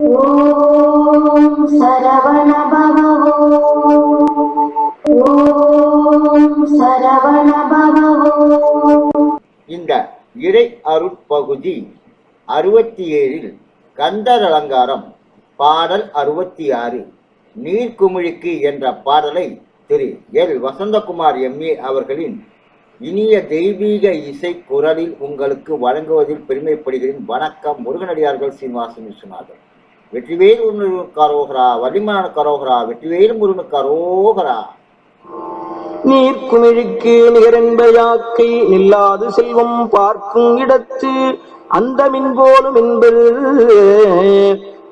இந்த இறை அருட்பகுதி அறுபத்தி ஏழில் கந்தர் அலங்காரம் பாடல் அறுபத்தி ஆறு நீர்க்குமிழிக்கு என்ற பாடலை திரு எல். வசந்தகுமார் எம்ஏ அவர்களின் இனிய தெய்வீக இசை குரலில் உங்களுக்கு வழங்குவதில் பெருமைப்படுகிறேன். வணக்கம் முருகனடியார்கள் சீனிவாசன் விஸ்வநாதன். வெற்றிவேல் முருகனுக்கு அரோகரா வள்ளிமலனுக்கு அரோகரா வெற்றிவேல் முருகனுக்கு அரோகரா நீர்க்குமிழிக்கு நிகரென்பயாக்கை நில்லாது செல்வம் பார்க்கும் இடத்து அந்த மின்போலும் என்பது.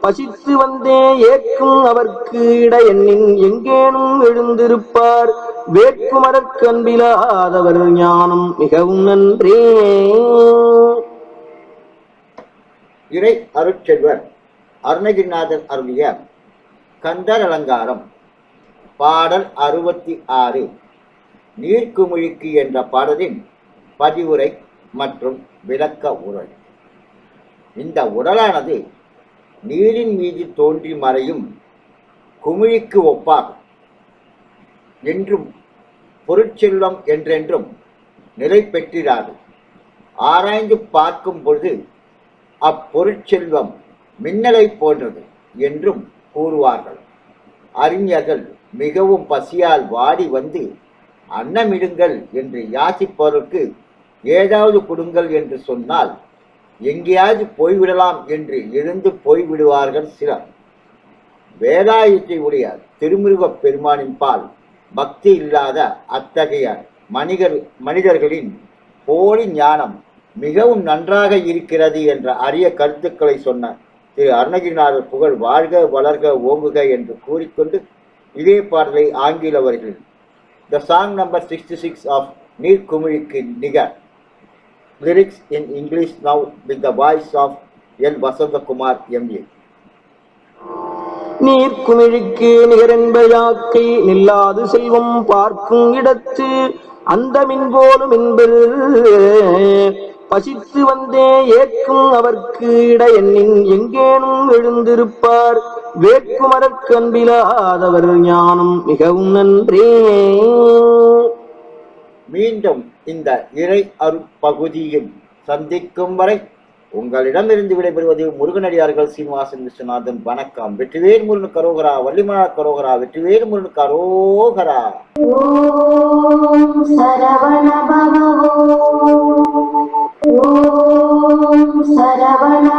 பசித்து வந்தே ஏக்கும் அவர்க்கு இட எண்ணின் எங்கேனும் எழுந்திருப்பார். வேட்குமரற்கு அன்பிலாதவர் ஞானம் மிகவும் நன்றே. இறை அருட்செல்வர். அருணகிரிநாதர் அருளிய கந்தர் அலங்காரம் பாடல் அறுபத்தி ஆறு நீர்க்குமிழிக்கு என்ற பாடலின் பதிவுரை மற்றும் விளக்க உரல் இந்த உடலானது நீரின் மீது தோன்றி மறையும் குமிழிக்கு ஒப்பாகும். என்றும் பொருட்செல்வம் என்றென்றும் நிலை பெற்றிராது. ஆராய்ந்து பார்க்கும் பொழுது அப்பொருட்செல்வம் மின்னலை போன்றது என்றும் கூறுவார்கள். அறிஞர்கள் மிகவும் பசியால் வாடி வந்து அன்னமிடுங்கள் என்று யாசிப்பவருக்கு ஏதாவது கொடுங்கள் என்று சொன்னால் எங்கேயாவது போய்விடலாம் என்று எழுந்து போய்விடுவார்கள் சிலர். வேதாயத்தை உடைய திருமுருகப் பெருமானின் பால் பக்தி இல்லாத அத்தகைய மனிதர் மனிதர்களின் போலி ஞானம் மிகவும் நன்றாக இருக்கிறது என்ற அரிய கருத்துக்களை சொன்ன திரு அருணகிரிநாதர் புகழ் வாழ்க வளர்க ஓங்குக என்று கூறிக்கொண்டு இதே பாடலை ஆங்கிலவர்கள் the song number sixty six of நீர்க்குமிழிக்கு நிகர் lyrics in English now with the voice of L Vasanthakumar M A நீர்க்குமிழிக்கு நிகரென்பயாக்கை நில்லாது செல்வம் பார்க்கும் இடத்து அந்த மின்போலும் என்பது பசித்து வந்தே ஏற்கும் அவர்க்கு இட எண்ணின் எங்கேனும் எழுந்திருப்பார். வேட்குமரற்கன்பிலாதவர் ஞானம் மிகவும் நன்றே. மீண்டும் இந்த இறை அருப்பகுதியில் சந்திக்கும் வரை உங்களிடமிருந்து விடைபெறுவது முருகனடியார்கள் சீனிவாசன் விஸ்வநாதன். வணக்கம். வெற்றிவேல் முருகன் கரோகரா வள்ளிமலா கரோகரா வெற்றிவேல் முருகன் கரோகரா. சரவண বাবা না